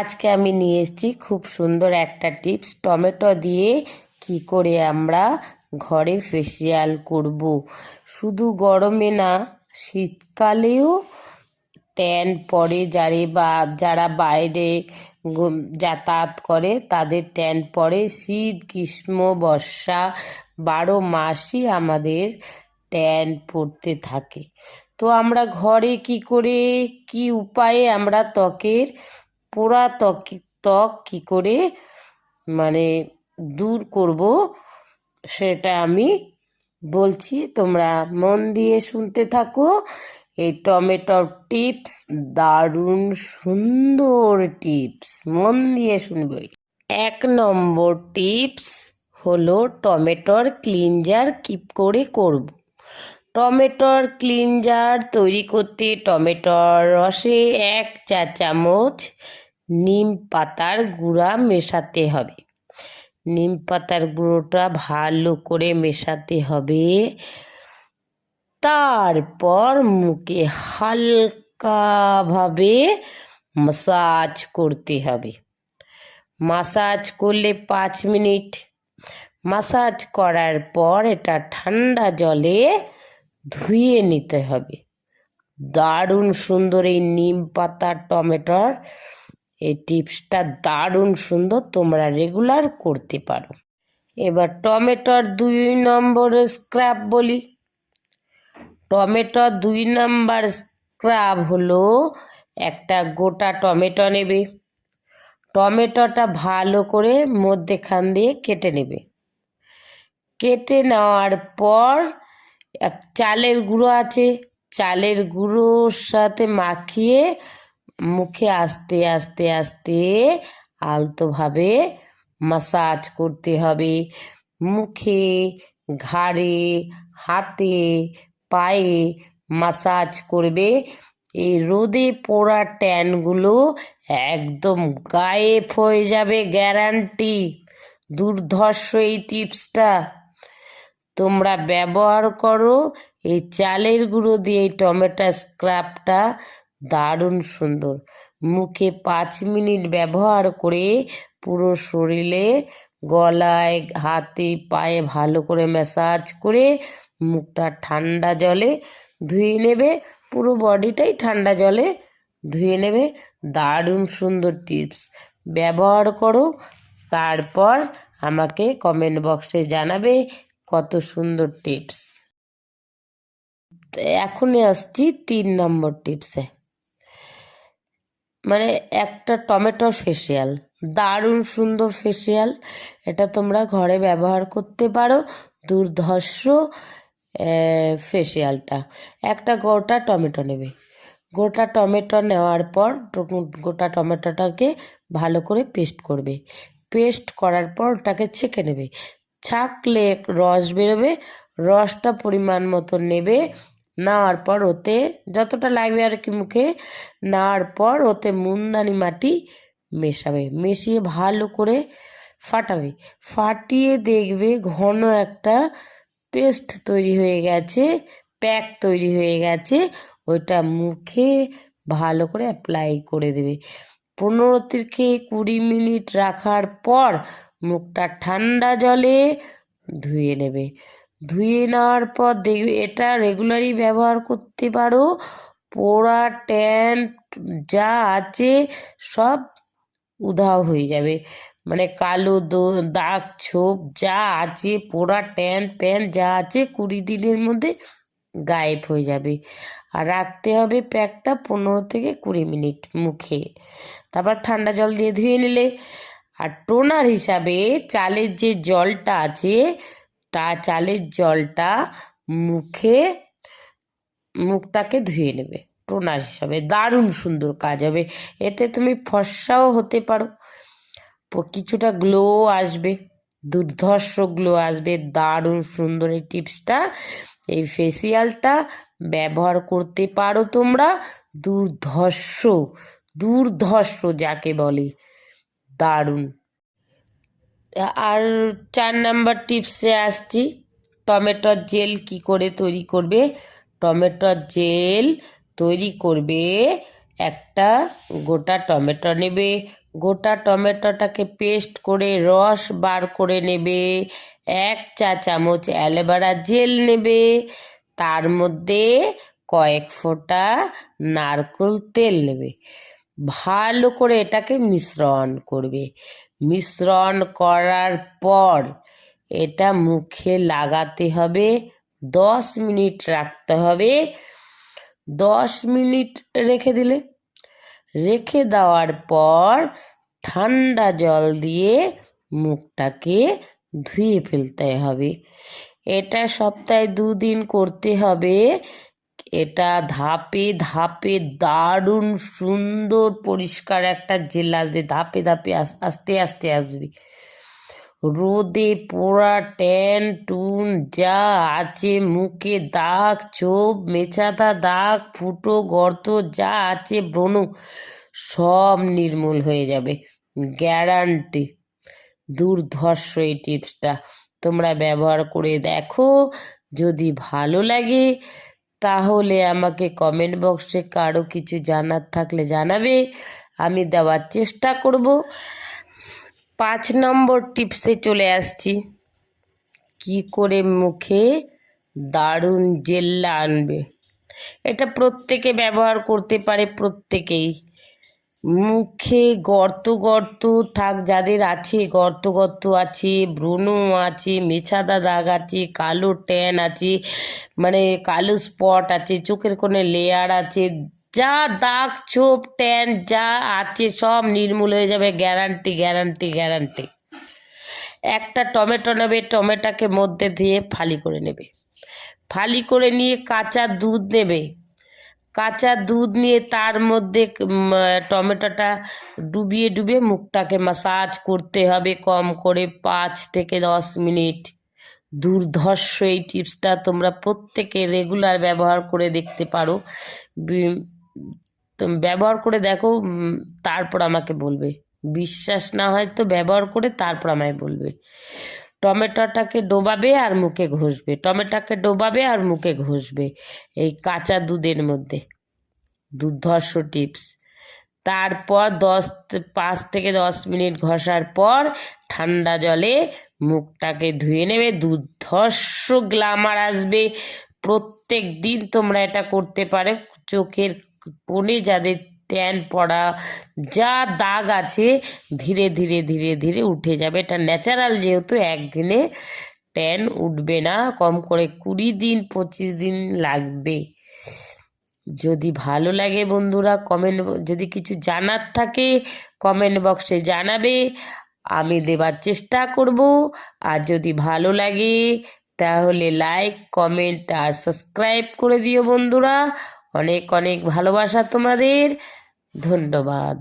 আজকে আমি নিয়ে এসেছি খুব সুন্দর একটা টিপস। টমেটো দিয়ে কি করে আমরা ঘরে ফেসিয়াল করব? শুধু গরমে না, শীতকালেও ট্যান পড়ে যারে বা, যারা বাইরে যাতায়াত করে তাদের ট্যান পড়ে শীত, গ্রীষ্ম, বর্ষা বারো মাসই আমাদের ট্যান পড়তে থাকে। তো আমরা ঘরে কি করে, কি উপায়ে আমরা ত্বকের পোড়া ত্বক ত্বক কি করে মানে দূর করব সেটা আমি বলছি। তোমরা মন দিয়ে শুনতে থাকো। এই টমেটোর টিপস, দারুণ সুন্দর টিপস। মন দিয়ে শুনবে। এক নম্বর টিপস হলো টমেটোর ক্লিনজার কি করে করব। টমেটোর ক্লিনজার তৈরি করতে টমেটোর রসে এক চা চামচ নিম পাতার গুঁড়া মেশাতে হবে। নিম পাতার গুঁড়োটা ভালো করে মেশাতে হবে। তারপর মুখে হালকাভাবে মাসাজ করতে হবে। মাসাজ করলে পাঁচ মিনিট। মাসাজ করার পর এটা ঠান্ডা জলে ধুয়ে নিতে হবে। দারুণ সুন্দর এই নিম পাতা টমেটোর এই টিপসটা দারুণ সুন্দর, তোমরা রেগুলার করতে পারো। এবার টমেটোর দুই নম্বর স্ক্র্যাপ বলি। টমেটোর দুই নম্বর স্ক্রাব হলো একটা গোটা টমেটো নেবে। টমেটোটা ভালো করে মধ্যেখান দিয়ে কেটে নেবে। কেটে নেওয়ার পর এক চালের গুঁড়ো আছে, চালের গুঁড়োর সাথে মাখিয়ে মুখে আস্তে আস্তে আস্তে আলতোভাবে মাসাজ করতে হবে। মুখে, ঘাড়ে, হাতে, পায়ে মাসাজ করবে। এই রোদে পোড়া ট্যানগুলো একদম গায়েব হয়ে যাবে গ্যারান্টি দুর্ধর্ষ এই টিপসটা তোমরা ব্যবহার করো, এই চালের গুঁড়ো দিয়ে এই টমেটো স্ক্রাবটা দারুণ সুন্দর। মুখে পাঁচ মিনিট ব্যবহার করে পুরো শরীরে গলায়, হাতে, পায়ে ভালো করে ম্যাসাজ করে মুখটা ঠান্ডা জলে ধুয়ে নেবে, পুরো বডিটাই ঠান্ডা জলে ধুয়ে নেবে। দারুণ সুন্দর টিপস ব্যবহার করো, তারপর আমাকে কমেন্ট বক্সে জানাবে কত সুন্দর টিপস এখনই আসছি তিন নম্বর টিপসে মানে একটা টমেটোর ফেসিয়াল দারুণ সুন্দর ফেসিয়াল এটা তোমরা ঘরে ব্যবহার করতে পারো, দুর্ধর্ষ ফেসিয়ালটা একটা গোটা টমেটো নেবে। গোটা টমেটো নেওয়ার পর গোটা টমেটোটাকে ভালো করে পেস্ট করবে। পেস্ট করার পর ওটাকে ছেঁকে নেবে। ছাকলে রস বেরোবে, রসটা পরিমাণ মতো নেবে নেওয়ার পর ওতে যতটা লাগবে আর কি মুখে নেওয়ার পর ওতে মুন্দানি মাটি মেশাবে। মিশিয়ে ভালো করে ফাটাবে। ফাটিয়ে দেখবে ঘন একটা পেস্ট তৈরি হয়ে গেছে, প্যাক তৈরি হয়ে গেছে ওইটা মুখে ভালো করে অ্যাপ্লাই করে দেবে। পনেরো থেকে কুড়ি মিনিট রাখার পর মুখটা ঠান্ডা জলে ধুয়ে নেবে। ধুয়ে নেওয়ার পর দেখবে এটা রেগুলারই ব্যবহার করতে পারো। পোড়া, ট্যান, যা আছে সব উধাও হয়ে যাবে। মানে কালো দাগ, ছোপ যা আছে, পোড়া, ট্যান, প্যান যা আছে কুড়ি দিনের মধ্যে গায়েব হয়ে যাবে। আর রাখতে হবে প্যাকটা পনেরো থেকে কুড়ি মিনিট মুখে। তারপর ঠান্ডা জল দিয়ে ধুয়ে নিলে। আর টোনার হিসাবে চালের যে জলটা আছে তা চালের জলটা মুখে, মুখটাকে ধুয়ে নেবে। টোনার হিসাবে। দারুণ সুন্দর কাজ হবে। এতে তুমি ফর্সাও হতে পারো। কিছুটা গ্লো আসবে। দুর্ধর্ষ গ্লো আসবে। দারুণ সুন্দর এই টিপসটা। এই ফেসিয়ালটা ব্যবহার করতে পারো তোমরা। দুর্ধর্ষ দুর্ধর্ষ যাকে বলে। দারুণ। আর চার নাম্বার টিপসে আসছি। টমেটোর জেল কি করে তৈরি করবে? টমেটোর জেল তৈরি করবে, একটা গোটা টমেটো নেবে, গোটা টমেটোটাকে পেস্ট করে রস বার করে নেবে, এক চা চামচ অ্যালোভেরা জেল নেবে, তার মধ্যে কয়েক ফোঁটা নারকেল তেল নেবে। ভালো করে এটাকে মিশ্রণ করবে। মিশ্রণ করার পর এটা মুখে লাগাতে হবে। দশ মিনিট রাখতে হবে। দশ মিনিট রেখে দিলে। রেখে দেওয়ার পর ঠান্ডা জল দিয়ে মুখটাকে ধুয়ে ফেলতে হবে। এটা সপ্তাহে দুদিন করতে হবে। এটা ধাপে ধাপে দারুণ সুন্দর পরিষ্কার একটা জেল আসবে, ধাপে ধাপে আস- আস্তে আস্তে আসবে। রোদে পোড়া ট্যান টুন যা আছে, মুখে দাগ চোপ মেছাতা দাগ, ফুটো গর্ত যা আছে, ব্রণ, সব নির্মূল হয়ে যাবে। গ্যারান্টি। দুর্ধর্ষ এই টিপসটা। তোমরা ব্যবহার করে দেখো। যদি ভালো লাগে তাহলে আমাকে কমেন্ট বক্সে কারও কিছু জানার থাকলে জানাবে। আমি দেওয়ার চেষ্টা করব। পাঁচ নম্বর টিপসে চলে আসছি। কি করে মুখে দারুণ জেল্লা আনবে? এটা প্রত্যেকে ব্যবহার করতে পারে প্রত্যেকেই। মুখে গর্ত গর্ত থাক যাদের আছে, গর্ত গর্ত আছে ব্রণ আছে, মেছাদা দাগ আছে, কালো ট্যান আছে মানে কালো স্পট আছে, চোখের কোণে লেয়ার আছে, যা দাগ, ছোপ, ট্যান যা আছে সব নির্মূল হয়ে যাবে গ্যারান্টি গ্যারান্টি গ্যারান্টি একটা টমেটো নেবে টমেটোকে মধ্যে দিয়ে ফালি করে নেবে। ফালি করে নিয়ে কাঁচা দুধ নেবে। কাঁচা দুধ নিয়ে তার মধ্যে টমেটোটা ডুবিয়ে ডুবিয়ে মুখটাকে মাসাজ করতে হবে কম করে পাঁচ থেকে দশ মিনিট। দুর্ধর্ষ এই টিপসটা তোমরা প্রত্যেকে রেগুলার ব্যবহার করে দেখতে পারো। ব্যবহার করে দেখো তারপর আমাকে বলবে। বিশ্বাস না হয় তো ব্যবহার করে তারপর আমায় বলবে। টমেটোটাকে ডোবাবে আর মুখে ঘষবে। টমেটোকে ডোবাবে আর মুখে ঘষবে এই কাঁচা দুধের মধ্যে। দুর্ধর্ষ টিপস। তারপর দশ পাঁচ থেকে দশ মিনিট ঘষার পর ঠান্ডা জলে মুখটাকে ধুয়ে নেবে। দুর্ধর্ষ গ্লামার আসবে। প্রত্যেক দিন তোমরা এটা করতে পারো। চোখের কোণে যাদের ট্যান পড়া, যা দাগ আছে ধীরে ধীরে ধীরে ধীরে উঠে যাবে। এটা ন্যাচারাল যেহেতু একদিনে ট্যান উঠবে না, কম করে কুড়ি দিন, পঁচিশ দিন লাগবে। যদি ভালো লাগে বন্ধুরা কমেন্ট যদি কিছু জানার থাকে কমেন্ট বক্সে জানাবে। আমি দেবার চেষ্টা করব। আর যদি ভালো লাগে, তাহলে লাইক কমেন্ট আর সাবস্ক্রাইব করে দিও বন্ধুরা। অনেক অনেক ভালোবাসা তোমাদের। ধন্যবাদ।